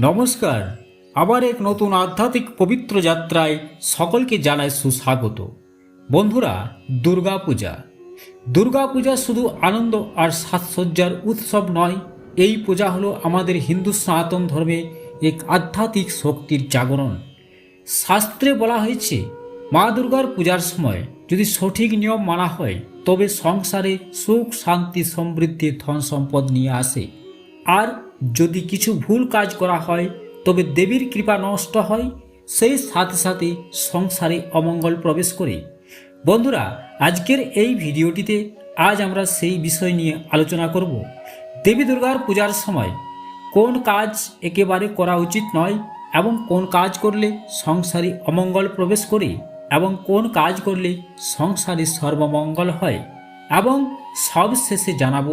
নমস্কার। আবার এক নতুন আধ্যাত্মিক পবিত্র যাত্রায় সকলকে জানায় সুস্বাগত। বন্ধুরা, দুর্গাপূজা। দুর্গাপূজা শুধু আনন্দ আর সাজসজ্জার উৎসব নয়, এই পূজা হলো আমাদের হিন্দু সনাতন ধর্মে এক আধ্যাত্মিক শক্তির জাগরণ। শাস্ত্রে বলা হয়েছে, মা দুর্গার পূজার সময় যদি সঠিক নিয়ম মানা হয়, তবে সংসারে সুখ, শান্তি, সমৃদ্ধি ধন সম্পদ নিয়ে আসে। আর যদি কিছু ভুল কাজ করা হয়, তবে দেবীর কৃপা নষ্ট হয় সেই সাথে সাথে সংসারে অমঙ্গল প্রবেশ করে। বন্ধুরা, আজকের এই ভিডিওটিতে আজ আমরা সেই বিষয় নিয়ে আলোচনা করব। দেবী দুর্গার পূজার সময় কোন কাজ একেবারে করা উচিত নয় এবং কোন কাজ করলে সংসারে অমঙ্গল প্রবেশ করে এবং কোন কাজ করলে সংসারে সর্বমঙ্গল হয়। এবং সবশেষে জানাব,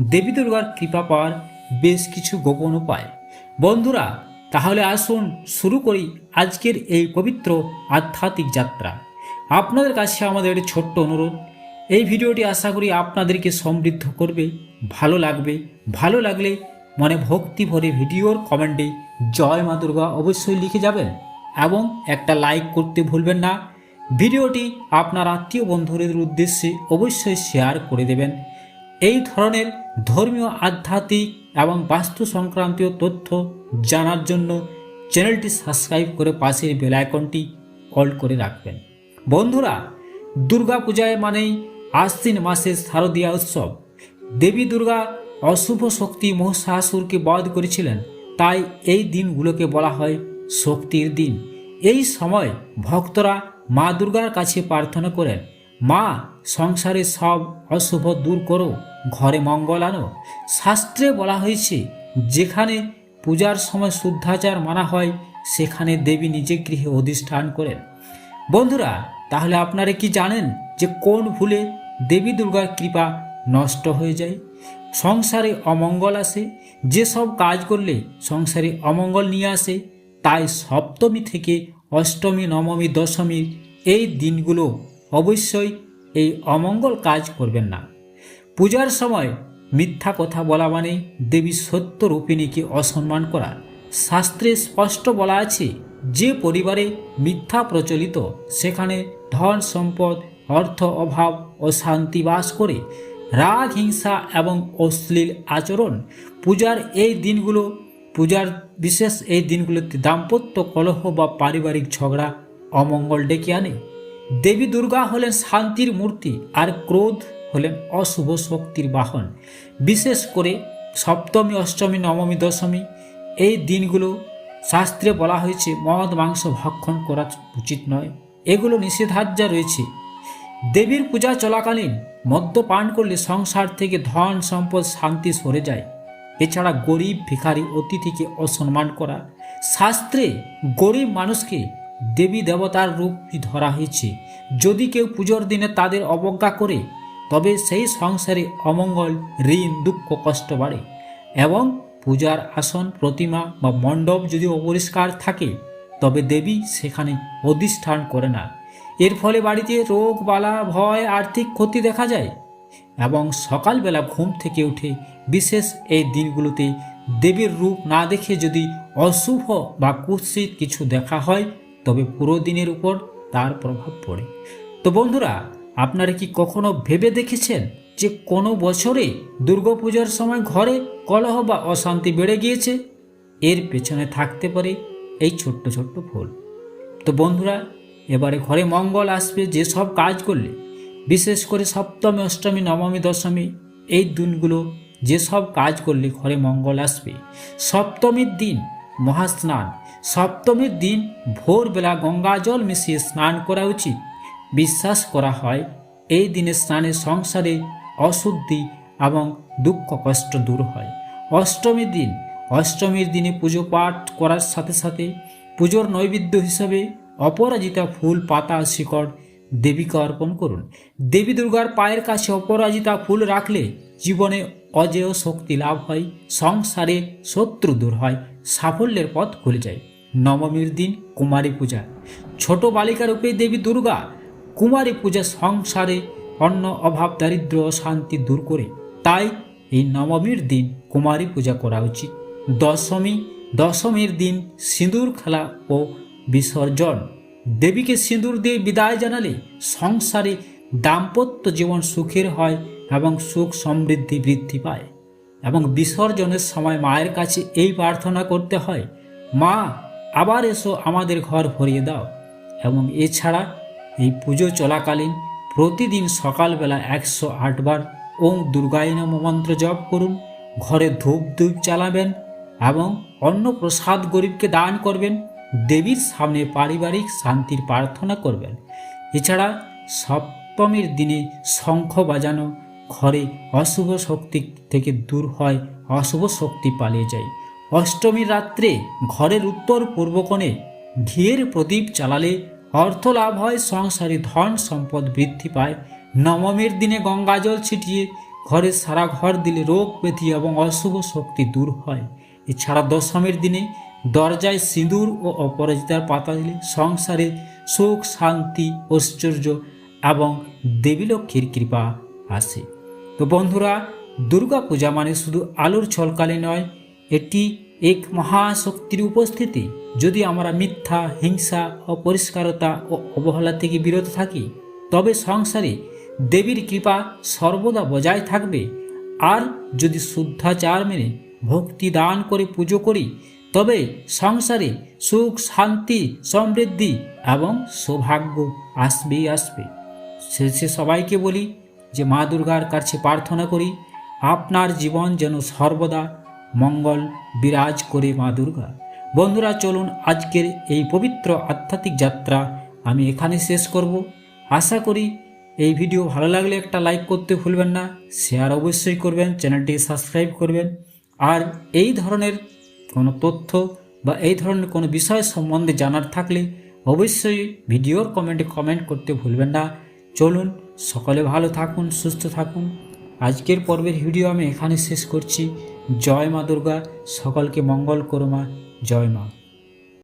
দেবী দুর্গার কৃপা পাওয়ার বেশ কিছু গোপন উপায়। বন্ধুরা, তাহলে আসুন শুরু করি আজকের এই পবিত্র আধ্যাত্মিক যাত্রা। আপনাদের কাছে আমাদের একটি ছোট্ট অনুরোধ, এই ভিডিওটি আশা করি আপনাদেরকে সমৃদ্ধ করবে, ভালো লাগবে। ভালো লাগলে মনে ভক্তি ভরে ভিডিওর কমেন্টে জয় মা দুর্গা অবশ্যই লিখে যাবেন এবং একটা লাইক করতে ভুলবেন না। ভিডিওটি আপনার আত্মীয় বন্ধুদের উদ্দেশ্যে অবশ্যই শেয়ার করে দেবেন। এই ধরনের ধর্মীয় আধ্যাত্মিক এবং বাস্তু সংক্রান্তীয় তথ্য জানার জন্য চ্যানেলটি সাবস্ক্রাইব করে পাশের বেল আইকনটি অল করে রাখবেন। বন্ধুরা, দুর্গাপূজায় মানেই আশ্বিন মাসের শারদীয়া উৎসব। দেবী দুর্গা অশুভ শক্তি মহিষাসুরকে বধ করেছিলেন, তাই এই দিনগুলোকে বলা হয় শক্তির দিন। এই সময় ভক্তরা মা দুর্গার কাছে প্রার্থনা করেন, মা সংসারে সব অশুভ দূর করো। ঘরে মঙ্গল আনো শাস্ত্রে বলা হয়েছে, যেখানে পূজার সময় শুদ্ধাচার মানা হয়, সেখানে দেবী নিজে গৃহে অধিষ্ঠান করেন। বন্ধুরা, তাহলে আপনারা কি জানেন যে কোন ভুলে দেবী দুর্গার কৃপা নষ্ট হয়ে যায়? সংসারে অমঙ্গল আসে যেসব কাজ করলে সংসারে অমঙ্গল নিয়ে আসে, তাই সপ্তমী থেকে অষ্টমী, নবমী, দশমীর এই দিনগুলো অবশ্যই এই অমঙ্গল কাজ করবেন না। পূজার সময় মিথ্যা কথা বলা মানে দেবী সত্য রূপিণীকে অসম্মান করা। শাস্ত্রে স্পষ্ট বলা আছে, যে পরিবারে মিথ্যা প্রচলিত, সেখানে ধন সম্পদ, অর্থ অভাব ও শান্তি বাস করে। রাগ, হিংসা এবং অশ্লীল আচরণ পূজার এই দিনগুলো, পূজার বিশেষ এই দিনগুলোতে দাম্পত্য কলহ বা পারিবারিক ঝগড়া অমঙ্গল ডেকে আনে। দেবী দুর্গা হলেন শান্তির মূর্তি আর ক্রোধ হলেন অশুভ শক্তির বাহন। বিশেষ করে সপ্তমী, অষ্টমী, নবমী, দশমী এই দিনগুলো শাস্ত্রে বলা হয়েছে মদ, মাংস ভক্ষণ করা উচিত নয়। এগুলো নিষেধাজ্ঞা রয়েছে। দেবীর পূজা চলাকালীন মদ্যপান করলে সংসার থেকে ধন, সম্পদ, শান্তি সরে যায়। এছাড়া গরিব, ভিখারি অতিথিকে অসম্মান করা। শাস্ত্রে গরিব মানুষকে দেবী দেবতার রূপ ধরা হয়েছে। যদি কেউ পুজোর দিনে তাদের অবজ্ঞা করে তবে সেই সংসারে অমঙ্গল, ঋণ, দুঃখ, কষ্ট বাড়ে। এবং পূজার আসন, প্রতিমা বা মণ্ডপ যদি অপরিষ্কার থাকে, তবে দেবী সেখানে অধিষ্ঠান করে না। এর ফলে বাড়িতে রোগ, বালা, ভয়, আর্থিক ক্ষতি দেখা যায়। এবং সকালবেলা ঘুম থেকে উঠে বিশেষ এই দিনগুলোতে দেবীর রূপ না দেখে যদি অশুভ বা কুৎসিত কিছু দেখা হয়, তবে পুরো দিনের উপর তার প্রভাব পড়ে। তো বন্ধুরা আপনারা কি কখনো ভেবে দেখেছেন যে কোনো বছরে দুর্গাপূজার সময় ঘরে কলহ বা অশান্তি বেড়ে গিয়েছে? এর পেছনে থাকতে পারে এই ছোট্ট ছোট্ট ফুল তো বন্ধুরা, এবারে ঘরে মঙ্গল আসবে যেসব কাজ করলে, বিশেষ করে সপ্তমী, অষ্টমী, নবমী, দশমী, এই দিনগুলো যেসব কাজ করলে ঘরে মঙ্গল আসবে। সপ্তমীর দিন মহাস্নান, সপ্তমীর দিন ভোরবেলা গঙ্গা জল মিশিয়ে স্নান করা উচিত। বিশ্বাস করা হয়, এই দিনে স্নানে সংসারে অশুদ্ধি এবং দুঃখ কষ্ট দূর হয়। অষ্টমীর দিন, অষ্টমীর দিনে পুজো পাঠ করার সাথে সাথে পুজোর নৈবেদ্য হিসাবে অপরাজিতা ফুল, পাতা, শিকড় দেবীকে অর্পণ করুন। দেবী দুর্গার পায়ের কাছে অপরাজিতা ফুল রাখলে জীবনে অজেয় শক্তি লাভ হয়, সংসারে শত্রু দূর হয়, সাফল্যের পথ খুলে যায়। নবমীর দিন কুমারী পূজা। ছোট বালিকা রূপে দেবী দুর্গা কুমারী পূজা সংসারে অন্য অভাব, দারিদ্র শান্তি দূর করে। তাই এই নবমীর দিন কুমারী পূজা করা উচিত। দশমী, দশমীর দিন সিঁদুর খেলা ও বিসর্জন। দেবীকে সিঁদুর দিয়ে বিদায় জানালে সংসারে দাম্পত্য জীবন সুখের হয় এবং সুখ সমৃদ্ধি বৃদ্ধি পায়। এবং বিসর্জনের সময় মায়ের কাছে এই প্রার্থনা করতে হয়, মা, আবার এসো আমাদের ঘর ভরিয়ে দাও। এবং এছাড়া এই পুজো চলাকালীন প্রতিদিন সকালবেলা একশো আটবার ওম দুর্গায় নম মন্ত্র জপ করুন, ঘরে ধূপ ধূপ চালাবেন এবং অন্ন প্রসাদ গরিবকে দান করবেন, দেবীর সামনে পারিবারিক শান্তির প্রার্থনা করবেন। এছাড়া সপ্তমীর দিনে শঙ্খ বাজানো ঘরে অশুভ শক্তি থেকে দূর হয়, অশুভ শক্তি পালিয়ে যায়। অষ্টমীর রাত্রে ঘরের উত্তর পূর্ব কোণে ঘিয়ের প্রদীপ চালালে অর্থ লাভ হয় সংসারে ধন সম্পদ বৃদ্ধি পায়। নবমীর দিনে গঙ্গাজল ছিটিয়ে ঘরে সারা ঘর দিলে রোগ ব্যাধি এবং অশুভ শক্তি দূর হয়। এছাড়া দশমীর দিনে দরজায় সিঁদুর ও অপরাজিতার পাতা দিলে সংসারে সুখ, শান্তি, ঐশ্বর্য এবং দেবীলক্ষ্মীর কৃপা আসে। তো বন্ধুরা, দুর্গা পূজা মানে শুধু আলোর ছলকালে নয়, এটি এক মহাশক্তির উপস্থিতি। যদি আমরা মিথ্যা, হিংসা, অপরিষ্কারতা ও অবহেলা থেকে বিরত থাকি, তবে সংসারে দেবীর কৃপা সর্বদা বজায় থাকবে। আর যদি শুদ্ধাচার মেনে ভক্তি দান করে পুজো করি, তবে সংসারে সুখ, শান্তি, সমৃদ্ধি এবং সৌভাগ্য আসবেই আসবে। শেষে সবাইকে বলি যে, মা দুর্গার কাছে প্রার্থনা করি, আপনার জীবন যেন সর্বদা মঙ্গল বিরাজ করে মা দুর্গা। বন্ধুরা, চলুন আজকের এই পবিত্র আধ্যাত্মিক যাত্রা আমি এখানে শেষ করব। আশা করি এই ভিডিও ভালো লাগলে একটা লাইক করতে ভুলবেন না শেয়ার অবশ্যই করবেন, চ্যানেলটি সাবস্ক্রাইব করবেন। আর এই ধরনের কোনো তথ্য বা এই ধরনের কোনো বিষয় সম্বন্ধে জানার থাকলে অবশ্যই ভিডিওর কমেন্টে কমেন্ট করতে ভুলবেন না। চলুন, সকলে ভালো থাকুন, সুস্থ থাকুন। আজকের পর্বের ভিডিও আমি এখানে শেষ করছি। জয় মা দুর্গা সকলকে মঙ্গল করো মা জয় মা।